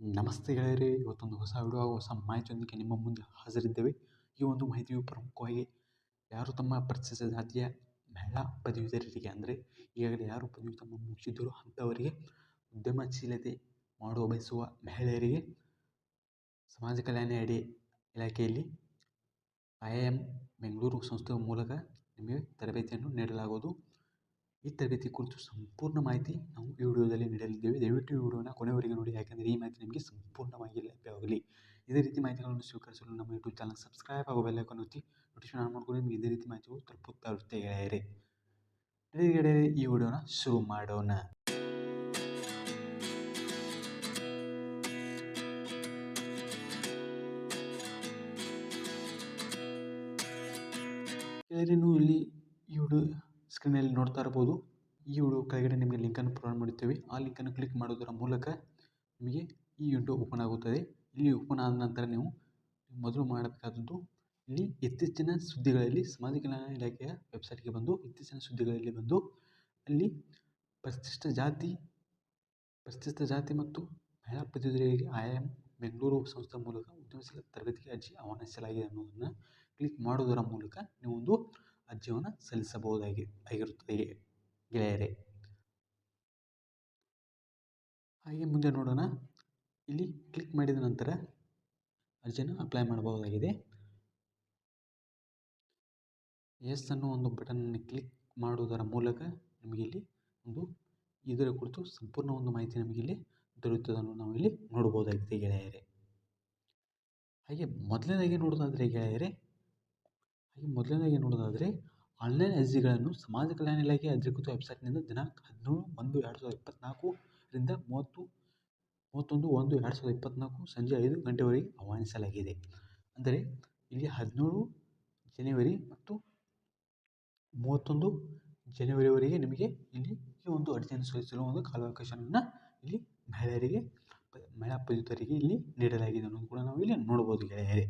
ನಮಸ್ತೆ ಗೆಳೆಯರೇ, ಇವತ್ತೊಂದು ಹೊಸ ವಿಡಿಯೋ ಹೊಸ ಮಾಹಿತಿಯೊಂದಿಗೆ ನಿಮ್ಮ ಮುಂದೆ ಹಾಜರಿದ್ದೇವೆ. ಈ ಒಂದು ಮಾಹಿತಿಯು ಪ್ರಮುಖವಾಗಿ ಯಾರು ತಮ್ಮ ಪರಿಶಿಷ್ಟ ಜಾತಿಯ ಮಹಿಳಾ ಪದವೀಧರರಿಗೆ ಅಂದರೆ ಈಗಾಗಲೇ ಯಾರು ಪದವಿ ತಮ್ಮ ಮುಗಿಸಿದ್ದರು ಅಂಥವರಿಗೆ ಉದ್ಯಮಶೀಲತೆ ಮಾಡುವ, ಬಯಸುವ ಮಹಿಳೆಯರಿಗೆ ಸಮಾಜ ಕಲ್ಯಾಣ ಅಡಿ ಇಲಾಖೆಯಲ್ಲಿ ಐ ಐ ಎಂ ಬೆಂಗಳೂರು ಸಂಸ್ಥೆಯ ಮೂಲಕ ನಿಮಗೆ ತರಬೇತಿಯನ್ನು ನೀಡಲಾಗುವುದು. ಈ ತರಬೇತಿ ಕುರಿತು ಸಂಪೂರ್ಣ ಮಾಹಿತಿ ನಾವು ಈ ವಿಡಿಯೋದಲ್ಲಿ ನೀಡಲಿದ್ದೇವೆ. ದಯವಿಟ್ಟು ಈ ವಿಡಿಯೋನ ಕೊನೆವರೆಗೆ ನೋಡಿ, ಯಾಕೆಂದರೆ ಈ ಮಾಹಿತಿ ನಿಮಗೆ ಸಂಪೂರ್ಣವಾಗಿ ಲಭ್ಯವಾಗಲಿ ಇದೇ ರೀತಿ ಮಾಹಿತಿಗಳನ್ನು ಸ್ವೀಕರಿಸಲು ನಮ್ಮ ಯೂಟ್ಯೂಬ್ ಚಾನಲ್ ಸಬ್ಸ್ಕ್ರೈಬ್ ಆಗೋ ಬೆಲ್ಲೈಕನ್ ಒತ್ತಿ ನೋಟಿಫಿಕೇಶನ್ ಆನ್ ಮಾಡಿಕೊಂಡು ನಿಮಗೆ ಇದೇ ರೀತಿ ಮಾಹಿತಿಗಳು ತಲುಪುತ್ತಾ ಇರುತ್ತೆ ಗೆಳೆಯರೆ. ಈ ವಿಡಿಯೋನ ಶುರು ಮಾಡೋಣ. ಗೆಳೆಯರೆ ಇಲ್ಲಿ ಈ ವಿಡಿಯೋ ಸ್ಕ್ರೀನಲ್ಲಿ ನೋಡ್ತಾ ಇರ್ಬೋದು. ಈ ವಿಡಿಯೋ ಕೆಳಗಡೆ ನಿಮಗೆ ಲಿಂಕನ್ನು ಪ್ರೊವೈಡ್ ಮಾಡುತ್ತೇವೆ ಆ ಲಿಂಕನ್ನು ಕ್ಲಿಕ್ ಮಾಡೋದರ ಮೂಲಕ ನಿಮಗೆ ಈ ವಿಂಡೋ ಓಪನ್ ಆಗುತ್ತದೆ. ಇಲ್ಲಿ ಓಪನ್ ಆದ ನಂತರ ನೀವು ಮೊದಲು ಮಾಡಬೇಕಾದದ್ದು, ಇಲ್ಲಿ ಇತ್ತೀಚಿನ ಸುದ್ದಿಗಳಲ್ಲಿ ಸಮಾಜ ಕಲ್ಯಾಣ ಇಲಾಖೆಯ ವೆಬ್ಸೈಟ್ಗೆ ಬಂದು, ಇತ್ತೀಚಿನ ಸುದ್ದಿಗಳಲ್ಲಿ ಬಂದು, ಅಲ್ಲಿ ಪರಿಶಿಷ್ಟ ಜಾತಿ ಪರಿಶಿಷ್ಟ ಜಾತಿ ಮತ್ತು ಮಹಿಳಾ ಪ್ರತಿನಿಧಿಗಳಿಗೆ ಎಂ ಬೆಂಗಳೂರು ಸಂಸ್ಥೆ ಮೂಲಕ ಉದ್ಯಮಶೀಲ ತರಬೇತಿಗೆ ಅರ್ಜಿ ಆಹ್ವಾನಿಸಲಾಗಿದೆ ಅನ್ನೋದನ್ನು ಕ್ಲಿಕ್ ಮಾಡೋದರ ಮೂಲಕ ನೀವೊಂದು ಅರ್ಜಿಯನ್ನು ಸಲ್ಲಿಸಬಹುದಾಗಿ, ಆಗಿರುತ್ತದೆ. ಗೆಳೆಯರೇ. ಹಾಗೆ ಮುಂದೆ ನೋಡೋಣ. ಇಲ್ಲಿ ಕ್ಲಿಕ್ ಮಾಡಿದ ನಂತರ ಅರ್ಜಿಯನ್ನು ಅಪ್ಲೈ ಮಾಡಬಹುದಾಗಿದೆ. ಎಸ್ ಅನ್ನೋ ಒಂದು ಬಟನನ್ನು ಕ್ಲಿಕ್ ಮಾಡುವುದರ ಮೂಲಕ ನಿಮಗೆ ಇಲ್ಲಿ ಒಂದು ಇದರ ಕುರಿತು ಸಂಪೂರ್ಣ ಒಂದು ಮಾಹಿತಿ ನಮಗೆ ಇಲ್ಲಿ ದೊರೆಯುತ್ತದನ್ನು ನಾವು ಇಲ್ಲಿ ನೋಡಬಹುದಾಗಿದೆ ಗೆಳೆಯರೇ. ಹಾಗೆ ಮೊದಲನೇದಾಗಿ ನೋಡೋದಾದರೆ ಗೆಳೆಯರೇ ಹಾಗೆ ಮೊದಲನೇದಾಗಿ ನೋಡೋದಾದರೆ ಆನ್ಲೈನ್ ಅರ್ಜಿಗಳನ್ನು ಸಮಾಜ ಕಲ್ಯಾಣ ಇಲಾಖೆ ಅಧಿಕೃತ ವೆಬ್ಸೈಟ್ನಿಂದ ದಿನಾಂಕ ಹದಿನೇಳು ಒಂದು, ಎರಡು ಸಾವಿರದ ಇಪ್ಪತ್ತ್ನಾಲ್ಕರಿಂದ ಮೂವತ್ತು, ಮೂವತ್ತೊಂದು, ಒಂದು, ಎರಡು ಸಾವಿರದ ಇಪ್ಪತ್ತ್ನಾಲ್ಕು ಸಂಜೆ ಐದು ಗಂಟೆವರೆಗೆ ಆಹ್ವಾನಿಸಲಾಗಿದೆ. ಅಂದರೆ ಇಲ್ಲಿ ಹದಿನೇಳು ಜನವರಿ ಮತ್ತು ಮೂವತ್ತೊಂದು ಜನವರಿವರೆಗೆ ನಿಮಗೆ ಇಲ್ಲಿ ಈ ಒಂದು ಅರ್ಜಿಯನ್ನು ಸಲ್ಲಿಸಲು ಒಂದು ಕಾಲಾವಕಾಶವನ್ನು ಇಲ್ಲಿ ಮಹಿಳೆಯರಿಗೆ, ಮಹಿಳಾ ಪದವೀಧರರಿಗೆ ಇಲ್ಲಿ ನೀಡಲಾಗಿದೆ ಅನ್ನೋದು ಕೂಡ ನಾವು ಇಲ್ಲಿ ನೋಡ್ಬೋದು ಗೆಳೆಯರೇ.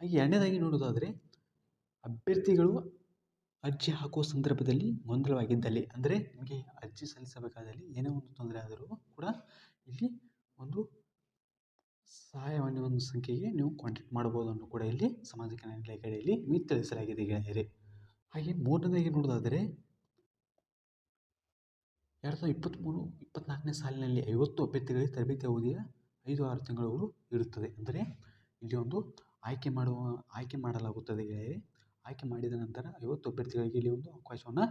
ಹಾಗೆ ಎರಡನೇದಾಗಿ ನೋಡೋದಾದರೆ ಅಭ್ಯರ್ಥಿಗಳು ಅರ್ಜಿ ಹಾಕುವ ಸಂದರ್ಭದಲ್ಲಿ ಗೊಂದಲವಾಗಿದ್ದಲ್ಲಿ, ಅಂದರೆ ನಿಮಗೆ ಅರ್ಜಿ ಸಲ್ಲಿಸಬೇಕಾದಲ್ಲಿ ಏನೇ ಒಂದು ತೊಂದರೆ ಆದರೂ ಕೂಡ ಇಲ್ಲಿ ಒಂದು ಸಹಾಯವಾಣಿ ಒಂದು ಸಂಖ್ಯೆಗೆ ನೀವು ಕಾಂಟ್ಯಾಕ್ಟ್ ಮಾಡ್ಬೋದನ್ನು ಕೂಡ ಇಲ್ಲಿ ಸಾಮಾಜಿಕ ಕಲ್ಯಾಣ ಇಲಾಖೆಯಲ್ಲಿ ನಿಮಗೆ ತಿಳಿಸಲಾಗಿದೆ ಗೆಳೆಯರೇ. ಹಾಗೆ ಮೂರನೇದಾಗಿ ನೋಡೋದಾದರೆ, ಎರಡು ಸಾವಿರದ ಇಪ್ಪತ್ತ್ಮೂರು ಇಪ್ಪತ್ತ್ನಾಲ್ಕನೇ ಸಾಲಿನಲ್ಲಿ ಐವತ್ತು ಅಭ್ಯರ್ಥಿಗಳಿಗೆ ತರಬೇತಿ ಅವಧಿಯ ಐದು, ಆರು ತಿಂಗಳು ಇರುತ್ತದೆ. ಅಂದರೆ ಇಲ್ಲಿ ಒಂದು ಆಯ್ಕೆ ಮಾಡುವ, ಆಯ್ಕೆ ಮಾಡಲಾಗುತ್ತದೆ ಗೆಳೆಯರೇ. ಆಯ್ಕೆ ಮಾಡಿದ ನಂತರ ಐವತ್ತು ಅಭ್ಯರ್ಥಿಗಳಿಗೆ ಇಲ್ಲಿ ಒಂದು ಅವಕಾಶವನ್ನು,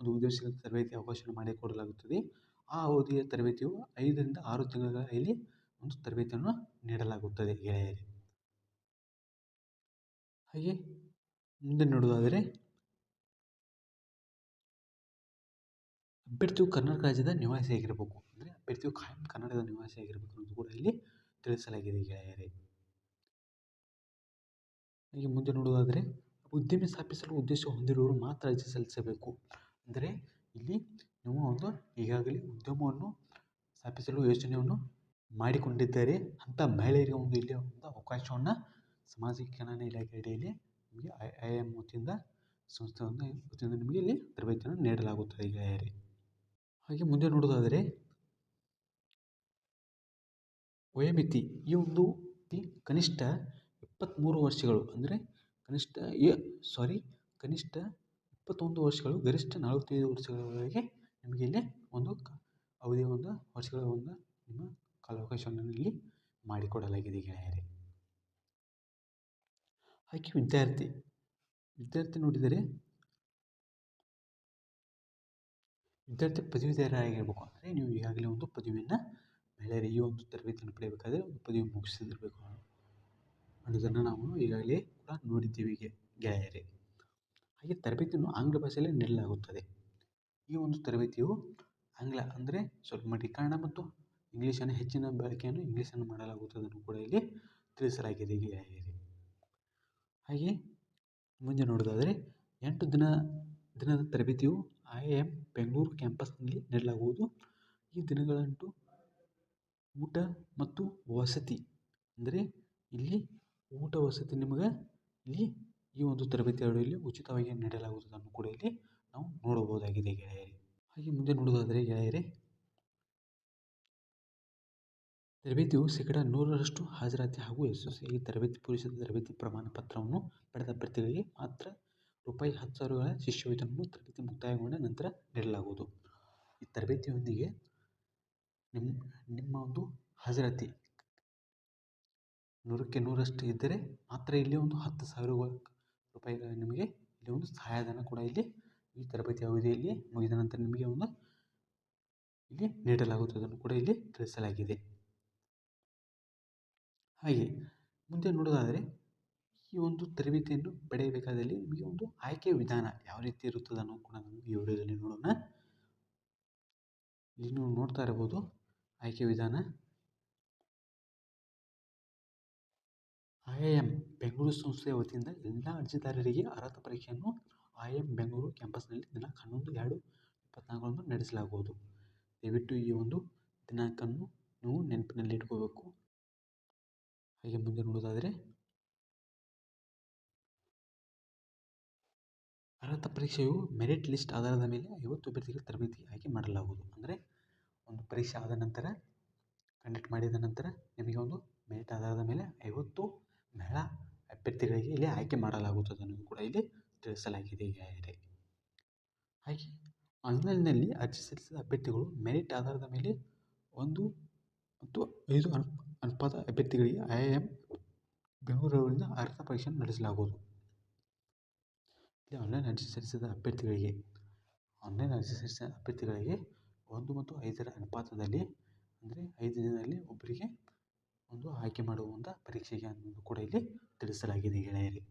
ಒಂದು ಉದ್ದೇಶಿತ ತರಬೇತಿ ಅವಕಾಶವನ್ನು ಮಾಡಿಕೊಡಲಾಗುತ್ತದೆ ಆ ಅವಧಿಯ ತರಬೇತಿಯು ಐದರಿಂದ ಆರು ತಿಂಗಳ ಇಲ್ಲಿ ಒಂದು ತರಬೇತಿಯನ್ನು ನೀಡಲಾಗುತ್ತದೆ ಗೆಳೆಯರೇ ಹಾಗೆ ಮುಂದೆ ನೋಡೋದಾದರೆ ಅಭ್ಯರ್ಥಿಯು ಕರ್ನಾಟಕ ರಾಜ್ಯದ ನಿವಾಸಿಯಾಗಿರಬೇಕು ಅಂದರೆ ಅಭ್ಯರ್ಥಿಯು ಖಾಯಂ ಕನ್ನಡದ ನಿವಾಸಿಯಾಗಿರಬೇಕು ಅನ್ನೋದು ಕೂಡ ಇಲ್ಲಿ ತಿಳಿಸಲಾಗಿದೆ ಗೆಳೆಯರೇ. ಹಾಗೆ ಮುಂದೆ ನೋಡೋದಾದರೆ ಉದ್ಯಮ ಸ್ಥಾಪಿಸಲು ಉದ್ದೇಶ ಹೊಂದಿರುವವರು ಮಾತ್ರ ಅರ್ಜಿ ಸಲ್ಲಿಸಬೇಕು. ಅಂದರೆ ಇಲ್ಲಿ ನೀವು ಒಂದು ಈಗಾಗಲೇ ಉದ್ಯಮವನ್ನು ಸ್ಥಾಪಿಸಲು ಯೋಚನೆಯನ್ನು ಮಾಡಿಕೊಂಡಿದ್ದಾರೆ ಅಂಥ ಮಹಿಳೆಯರಿಗೆ ಒಂದು ಇಲ್ಲಿ ಒಂದು ಅವಕಾಶವನ್ನು ಸಮಾಜ ಕಲ್ಯಾಣ ಇಲಾಖೆ ಅಡಿಯಲ್ಲಿ ನಿಮಗೆ ಐ ಐ ಎಂ ವತಿಯಿಂದ ಸಂಸ್ಥೆಯನ್ನು ವತಿಯಿಂದ ನಿಮಗೆ ಇಲ್ಲಿ ತರಬೇತಿಯನ್ನು ನೀಡಲಾಗುತ್ತದೆ ಗೆಳೆಯರೇ ಹಾಗೆ ಮುಂದೆ ನೋಡೋದಾದರೆ ವಯೋಮಿತಿ ಈ ಒಂದು ಕನಿಷ್ಠ ಇಪ್ಪತ್ತ್ಮೂರು ವರ್ಷಗಳು, ಅಂದರೆ ಕನಿಷ್ಠ ಎ ಸಾರಿ ಕನಿಷ್ಠ ಇಪ್ಪತ್ತೊಂದು ವರ್ಷಗಳು, ಗರಿಷ್ಠ ನಲವತ್ತೈದು ವರ್ಷಗಳವರೆಗೆ ನಿಮಗೆ ಇಲ್ಲಿ ಒಂದು ಅವಧಿಯ ಒಂದು ವರ್ಷಗಳ ಒಂದು ನಿಮ್ಮ ಕಾಲಾವಕಾಶವನ್ನು ಇಲ್ಲಿ ಮಾಡಿಕೊಡಲಾಗಿದೆ ಗೆಳೆಯರೇ. ಹಾಗೆ ವಿದ್ಯಾರ್ಥಿ ವಿದ್ಯಾರ್ಥಿ ನೋಡಿದರೆ ವಿದ್ಯಾರ್ಥಿ ಪದವೀಧರರಾಗಿರಬೇಕು ಅಂದರೆ ನೀವು ಈಗಾಗಲೇ ಒಂದು ಪದವಿಯನ್ನು ಮಹಿಳೆಯರು ಈ ಒಂದು ತರಬೇತಿಯನ್ನು ಪಡೆಯಬೇಕಾದ್ರೆ ಒಂದು ಪದವಿ ಮುಗಿಸಿದಿರಬೇಕು ಅನ್ನೋದನ್ನು ನಾವು ಈಗಾಗಲೇ ನೋಡಿದ್ದೀವಿ ಗೆಳೆಯರೇ. ಹಾಗೆ ತರಬೇತಿಯನ್ನು ಆಂಗ್ಲ ಭಾಷೆಯಲ್ಲೇ ನೀಡಲಾಗುತ್ತದೆ. ಈ ಒಂದು ತರಬೇತಿಯು ಆಂಗ್ಲ ಅಂದರೆ ಸ್ವಲ್ಪ ಮಟ್ಟಿಗೆ ಕನ್ನಡ ಮತ್ತು ಇಂಗ್ಲೀಷನ್ನು ಹೆಚ್ಚಿನ ಬಳಕೆಯನ್ನು ಇಂಗ್ಲೀಷನ್ನು ಮಾಡಲಾಗುತ್ತದನ್ನು ಕೂಡ ಇಲ್ಲಿ ತಿಳಿಸಲಾಗಿದೆ ಗೆಳೆಯರೇ. ಹಾಗೆ ಮುಂದೆ ನೋಡೋದಾದರೆ ಎಂಟು ದಿನ ದಿನದ ತರಬೇತಿಯು ಐ ಎ ಎಂ ಬೆಂಗಳೂರು ಕ್ಯಾಂಪಸ್ನಲ್ಲಿ ನೀಡಲಾಗುವುದು. ಈ ದಿನಗಳಂಟು ಊಟ ಮತ್ತು ವಸತಿ ಅಂದರೆ ಇಲ್ಲಿ ಊಟ ವಸತಿ ನಿಮಗೆ ಇಲ್ಲಿ ಈ ಒಂದು ತರಬೇತಿ ಅಡಿಯಲ್ಲಿ ಉಚಿತವಾಗಿ ನೀಡಲಾಗುವುದನ್ನು ಕೂಡ ಇಲ್ಲಿ ನಾವು ನೋಡಬಹುದಾಗಿದೆ ಗೆಳೆಯರೇ. ಹಾಗೆ ಮುಂದೆ ನೋಡುವುದಾದರೆ ಗೆಳೆಯರೇ, ತರಬೇತಿಯು ಶೇಕಡ ನೂರರಷ್ಟು ಹಾಜರಾತಿ ಹಾಗೂ ಯಶಸ್ವಿಯಾಗಿ ತರಬೇತಿ ಪೂರೈಸಿದ ತರಬೇತಿ ಪ್ರಮಾಣ ಪತ್ರವನ್ನು ಪಡೆದ ಅಭ್ಯರ್ಥಿಗಳಿಗೆ ಮಾತ್ರ ರೂಪಾಯಿ ಹತ್ತು ಸಾವಿರಗಳ ಶಿಷ್ಯವೇತನವನ್ನು ತರಬೇತಿ ಮುಕ್ತಾಯಗೊಂಡ ನಂತರ ನೀಡಲಾಗುವುದು. ಈ ತರಬೇತಿಯೊಂದಿಗೆ ನಿಮ್ಮ ನಿಮ್ಮ ಒಂದು ಹಾಜರಾತಿ ನೂರಕ್ಕೆ ನೂರಷ್ಟು ಇದ್ದರೆ ಮಾತ್ರ ಇಲ್ಲಿ ಒಂದು ಹತ್ತು ಸಾವಿರ ರೂಪಾಯಿಗಳ ನಿಮಗೆ ಇಲ್ಲಿ ಒಂದು ಸಹಾಯಧನ ಕೂಡ ಇಲ್ಲಿ ಈ ತರಬೇತಿ ಅವಧಿಯಲ್ಲಿ ಮುಗಿದ ನಂತರ ನಿಮಗೆ ಒಂದು ಇಲ್ಲಿ ನೀಡಲಾಗುತ್ತದನ್ನು ಕೂಡ ಇಲ್ಲಿ ತಿಳಿಸಲಾಗಿದೆ. ಹಾಗೆ ಮುಂದೆ ನೋಡೋದಾದರೆ ಈ ಒಂದು ತರಬೇತಿಯನ್ನು ಪಡೆಯಬೇಕಾದಲ್ಲಿ ನಿಮಗೆ ಒಂದು ಆಯ್ಕೆ ವಿಧಾನ ಯಾವ ರೀತಿ ಇರುತ್ತದೆ ಅನ್ನೋ ಕೂಡ ನಾವು ಈ ವಿಡಿಯೋದಲ್ಲಿ ನೋಡೋಣ. ಇಲ್ಲಿ ನೀವು ನೋಡ್ತಾ ಇರ್ಬೋದು ಆಯ್ಕೆ ವಿಧಾನ. ಐ ಐ ಎಂ ಬೆಂಗಳೂರು ಸಂಸ್ಥೆಯ ವತಿಯಿಂದ ಎಲ್ಲ ಅರ್ಜಿದಾರರಿಗೆ ಅರ್ಹತಾ ಪರೀಕ್ಷೆಯನ್ನು ಐ ಎಂ ಬೆಂಗಳೂರು ಕ್ಯಾಂಪಸ್ನಲ್ಲಿ ದಿನಾಂಕ ಹನ್ನೊಂದು ಎರಡು ಇಪ್ಪತ್ನಾಲ್ಕರಂದು ನಡೆಸಲಾಗುವುದು. ದಯವಿಟ್ಟು ಈ ಒಂದು ದಿನಾಂಕವನ್ನು ನೀವು ನೆನಪಿನಲ್ಲಿ ಇಟ್ಕೋಬೇಕು ಹಾಗೆ ಮುಂದೆ ನೋಡೋದಾದರೆ, ಅರ್ಹತ ಪರೀಕ್ಷೆಯು ಮೆರಿಟ್ ಲಿಸ್ಟ್ ಆಧಾರದ ಮೇಲೆ ಐವತ್ತು ಅಭ್ಯರ್ಥಿಗಳ ತರಬೇತಿ ಆಯ್ಕೆ ಮಾಡಲಾಗುವುದು. ಅಂದರೆ ಒಂದು ಪರೀಕ್ಷೆ ಆದ ನಂತರ, ಕಂಡಕ್ಟ್ ಮಾಡಿದ ನಂತರ ನಿಮಗೆ ಒಂದು ಮೆರಿಟ್ ಆಧಾರದ ಮೇಲೆ ಐವತ್ತು ಮಹಿಳಾ ಅಭ್ಯರ್ಥಿಗಳಿಗೆ ಇಲ್ಲಿ ಆಯ್ಕೆ ಮಾಡಲಾಗುತ್ತದೆ ಅನ್ನೋದು ಕೂಡ ಇಲ್ಲಿ ತಿಳಿಸಲಾಗಿದೆ ಹಾಗೆ ಆನ್ಲೈನ್ನಲ್ಲಿ ಅರ್ಜಿ ಸಲ್ಲಿಸಿದ ಅಭ್ಯರ್ಥಿಗಳು ಮೆರಿಟ್ ಆಧಾರದ ಮೇಲೆ ಒಂದು ಮತ್ತು ಐದು ಅನು, ಅನುಪಾತ ಅಭ್ಯರ್ಥಿಗಳಿಗೆ ಐ ಎಂ ಬೆಂಗಳೂರಿನಿಂದ ಅರ್ಹತಾ ಪರೀಕ್ಷೆ ನಡೆಸಲಾಗುವುದು. ಇಲ್ಲಿ ಆನ್ಲೈನ್ ಅರ್ಜಿ ಸಲ್ಲಿಸಿದ ಅಭ್ಯರ್ಥಿಗಳಿಗೆ ಆನ್ಲೈನ್ ಅರ್ಜಿ ಸಲ್ಲಿಸಿದ ಅಭ್ಯರ್ಥಿಗಳಿಗೆ ಒಂದು ಮತ್ತು ಐದರ ಅನುಪಾತದಲ್ಲಿ, ಅಂದರೆ ಐದು ದಿನದಲ್ಲಿ ಒಬ್ಬರಿಗೆ ಒಂದು ಆಯ್ಕೆ ಮಾಡುವಂಥ ಪರೀಕ್ಷೆಗೆ ಅನ್ನೋದು ಕೂಡ ಇಲ್ಲಿ ತಿಳಿಸಲಾಗಿದೆ ಗೆಳೆಯರೆ